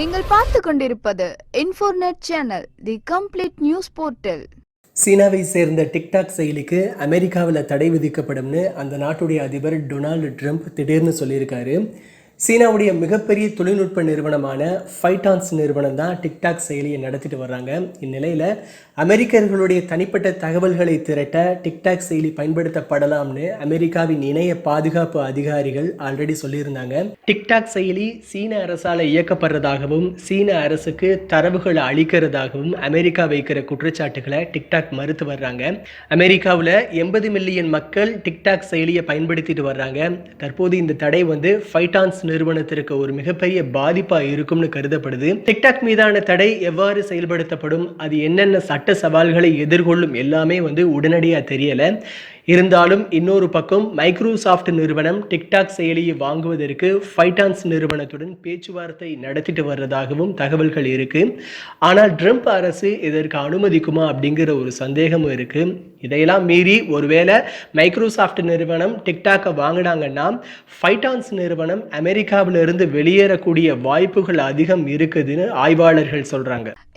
நீங்கள் பார்த்து கொண்டிருப்பது Infornet channel the complete news portal சீனாவை சேர்ந்த டிக்டாக் செயலிக்கு அமெரிக்காவில் தடை விதிக்கப்படும்னு அந்த நாட்டுடைய அதிபர் டொனால்டு ட்ரம்ப் திடீர்னு சொல்லியிருக்காரு. சீனாவுடைய மிகப்பெரிய தொழில்நுட்ப நிறுவனமான ஃபைட்டான்ஸ் நிறுவனம் தான் டிக்டாக் செயலியை நடத்திட்டு வர்றாங்க. இந்நிலையில் அமெரிக்கர்களுடைய தனிப்பட்ட தகவல்களை திரட்ட டிக்டாக் செயலி பயன்படுத்தப்படலாம்னு அமெரிக்காவின் இணைய பாதுகாப்பு அதிகாரிகள் ஆல்ரெடி சொல்லியிருந்தாங்க. டிக்டாக் செயலி சீன அரசால் இயக்கப்படுறதாகவும் சீன அரசுக்கு தரவுகளை அளிக்கிறதாகவும் அமெரிக்கா வைக்கிற குற்றச்சாட்டுகளை டிக்டாக் மறுத்து வர்றாங்க. அமெரிக்காவில் எண்பது மில்லியன் மக்கள் டிக்டாக் செயலியை பயன்படுத்திட்டு வர்றாங்க. தற்போது இந்த தடை வந்து ஃபைட்டான்ஸ் நிறுவனத்திற்கு ஒரு மிகப்பெரிய பாதிப்பாக இருக்கும்னு கருதப்படுது. டிக்டாக் மீதான தடை எவ்வாறு செயல்படுத்தப்படும்? அது என்னென்ன சட்ட சவால்களை எதிர்கொள்ளும்? எல்லாமே வந்து உடனடியாக தெரியலை. இருந்தாலும் இன்னொரு பக்கம் மைக்ரோசாஃப்ட் நிறுவனம் டிக்டாக் செயலியை வாங்குவதற்கு ஃபைட்டான்ஸ் நிறுவனத்துடன் பேச்சுவார்த்தை நடத்திட்டு வர்றதாகவும் தகவல்கள் இருக்கு. ஆனால் ட்ரம்ப் அரசு இதற்கு அனுமதிக்குமா அப்படிங்கிற ஒரு சந்தேகமும் இருக்கு. இதையெல்லாம் மீறி ஒருவேளை மைக்ரோசாஃப்ட் நிறுவனம் டிக்டாக்கை வாங்கினாங்கன்னா ஃபைட்டான்ஸ் நிறுவனம் அமெரிக்காவிலிருந்து வெளியேறக்கூடிய வாய்ப்புகள் அதிகம் இருக்குதுன்னு ஆய்வாளர்கள் சொல்றாங்க.